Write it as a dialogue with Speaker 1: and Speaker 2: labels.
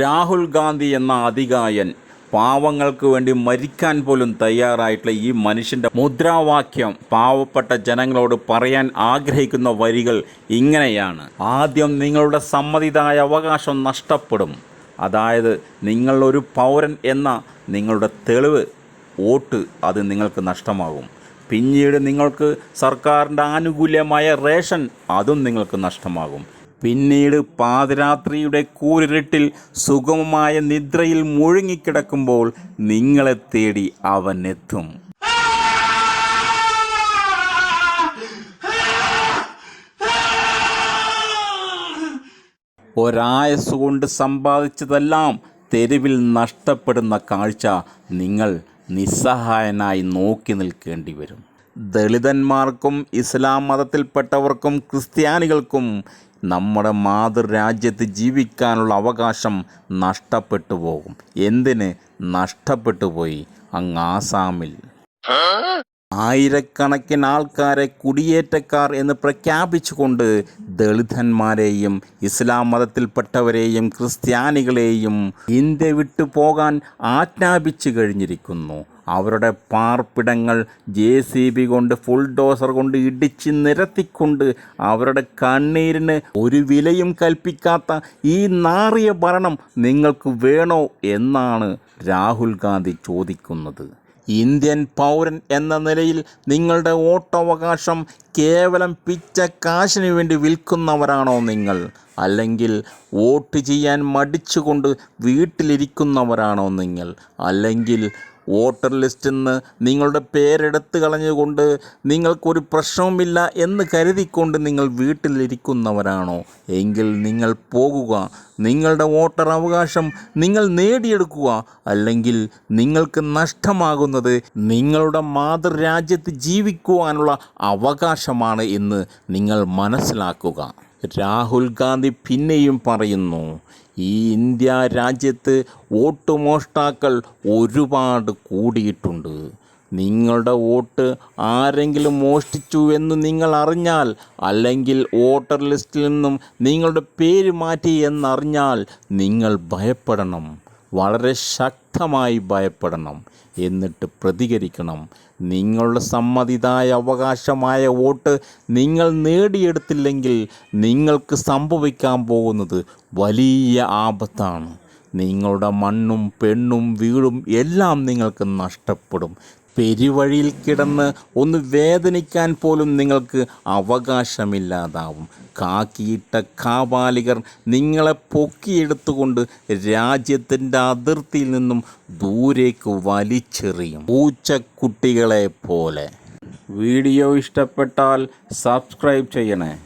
Speaker 1: രാഹുൽ ഗാന്ധി എന്ന അധികായൻ പാവങ്ങൾക്ക് വേണ്ടി മരിക്കാൻ പോലും തയ്യാറായിട്ടുള്ള ഈ മനുഷ്യന്റെ മുദ്രാവാക്യം പാവപ്പെട്ട ജനങ്ങളോട് പറയാൻ ആഗ്രഹിക്കുന്ന വരികൾ ഇങ്ങനെയാണ്. ആദ്യം നിങ്ങളുടെ സമ്മതിദായ അവകാശം നഷ്ടപ്പെടും. അതായത് നിങ്ങളൊരു പൗരൻ എന്ന നിങ്ങളുടെ തെളിവ് വോട്ട് അത് നിങ്ങൾക്ക് നഷ്ടമാകും. പിന്നീട് നിങ്ങൾക്ക് സർക്കാരിന്റെ ആനുകൂല്യമായ റേഷൻ അതും നിങ്ങൾക്ക് നഷ്ടമാകും. പിന്നീട് പാതിരാത്രിയുടെ കൂരിരുട്ടിൽ സുഗമമായ നിദ്രയിൽ മുഴുങ്ങിക്കിടക്കുമ്പോൾ നിങ്ങളെ തേടി അവൻ എത്തും ഒരായസ് കൊണ്ട് സമ്പാദിച്ചതെല്ലാം തെരുവിൽ നഷ്ടപ്പെടുന്ന കാഴ്ച നിങ്ങൾ നിസ്സഹായനായി നോക്കി നിൽക്കേണ്ടി വരും. ദളിതന്മാർക്കും ഇസ്ലാം മതത്തിൽപ്പെട്ടവർക്കും ക്രിസ്ത്യാനികൾക്കും നമ്മുടെ മാതൃരാജ്യത്ത് ജീവിക്കാനുള്ള അവകാശം നഷ്ടപ്പെട്ടു പോകും. എന്തിന്? നഷ്ടപ്പെട്ടു പോയി. അങ്ങ് ആസാമിൽ. ആയിരക്കണക്കിന് ആൾക്കാരെ കുടിയേറ്റക്കാർ എന്ന് പ്രഖ്യാപിച്ചുകൊണ്ട് ദളിതന്മാരെയും ഇസ്ലാം മതത്തിൽപ്പെട്ടവരെയും ക്രിസ്ത്യാനികളെയും ഇന്ത്യ വിട്ടു പോകാൻ ആജ്ഞാപിച്ചു കഴിഞ്ഞിരിക്കുന്നു. അവരുടെ പാർപ്പിടങ്ങൾ ജെ സി ബി കൊണ്ട് ഫുൾ ഡോസർ കൊണ്ട് ഇടിച്ച് നിരത്തിക്കൊണ്ട് അവരുടെ കണ്ണീരിന് ഒരു വിലയും കൽപ്പിക്കാത്ത ഈ നാറിയ ഭരണം നിങ്ങൾക്ക് വേണോ എന്നാണ് രാഹുൽ ഗാന്ധി ചോദിക്കുന്നത്. ഇന്ത്യൻ പൗരൻ എന്ന നിലയിൽ നിങ്ങളുടെ വോട്ടവകാശം കേവലം പിച്ച കാശിന് വേണ്ടി വിൽക്കുന്നവരാണോ നിങ്ങൾ? അല്ലെങ്കിൽ വോട്ട് ചെയ്യാൻ മടിച്ചുകൊണ്ട് വീട്ടിലിരിക്കുന്നവരാണോ നിങ്ങൾ? അല്ലെങ്കിൽ വോട്ടർ ലിസ്റ്റിൽ നിന്ന് നിങ്ങളുടെ പേരെടുത്ത് കളഞ്ഞുകൊണ്ട് നിങ്ങൾക്കൊരു പ്രശ്നവുമില്ല എന്ന് കരുതിക്കൊണ്ട് നിങ്ങൾ വീട്ടിലിരിക്കുന്നവരാണോ? എങ്കിൽ നിങ്ങൾ പോകുക. നിങ്ങളുടെ വോട്ടർ അവകാശം നിങ്ങൾ നേടിയെടുക്കുക. അല്ലെങ്കിൽ നിങ്ങൾക്ക് നഷ്ടമാകുന്നത് നിങ്ങളുടെ മാതൃരാജ്യത്ത് ജീവിക്കുവാനുള്ള അവകാശമാണ് എന്ന് നിങ്ങൾ മനസ്സിലാക്കുക. രാഹുൽ ഗാന്ധി പിന്നെയും പറയുന്നു ഈ ഇന്ത്യ രാജ്യത്ത് വോട്ട് മോഷ്ടാക്കൾ ഒരുപാട് കൂടിയിട്ടുണ്ട്. നിങ്ങളുടെ വോട്ട് ആരെങ്കിലും മോഷ്ടിച്ചു എന്ന് നിങ്ങൾ അറിഞ്ഞാൽ അല്ലെങ്കിൽ വോട്ടർ ലിസ്റ്റിൽ നിന്നും നിങ്ങളുടെ പേര് മാറ്റി എന്നറിഞ്ഞാൽ നിങ്ങൾ ഭയപ്പെടണം. വളരെ ശക്തമായി ഭയപ്പെടണം. എന്നിട്ട് പ്രതികരിക്കണം. നിങ്ങളുടെ സമ്മതിതായ അവകാശമായ വോട്ട് നിങ്ങൾ നേടിയെടുത്തില്ലെങ്കിൽ നിങ്ങൾക്ക് സംഭവിക്കാൻ പോകുന്നത് വലിയ ആപത്താണ്. നിങ്ങളുടെ മണ്ണും പെണ്ണും വീടും എല്ലാം നിങ്ങൾക്ക് നഷ്ടപ്പെടും. പെരുവഴിയിൽ കിടന്ന് ഒന്ന് വേദനിക്കാൻ പോലും നിങ്ങൾക്ക് അവകാശമില്ലാതാവും. കാക്കിയിട്ട കാവാലികർ നിങ്ങളെ പൊക്കിയെടുത്തുകൊണ്ട് രാജ്യത്തിന്റെ അതിർത്തിയിൽ നിന്നും ദൂരേക്ക് വലിച്ചെറിയും. പൂച്ചക്കുട്ടികളെ പോലെ. വീഡിയോ ഇഷ്ടപ്പെട്ടാൽ സബ്സ്ക്രൈബ് ചെയ്യണേ.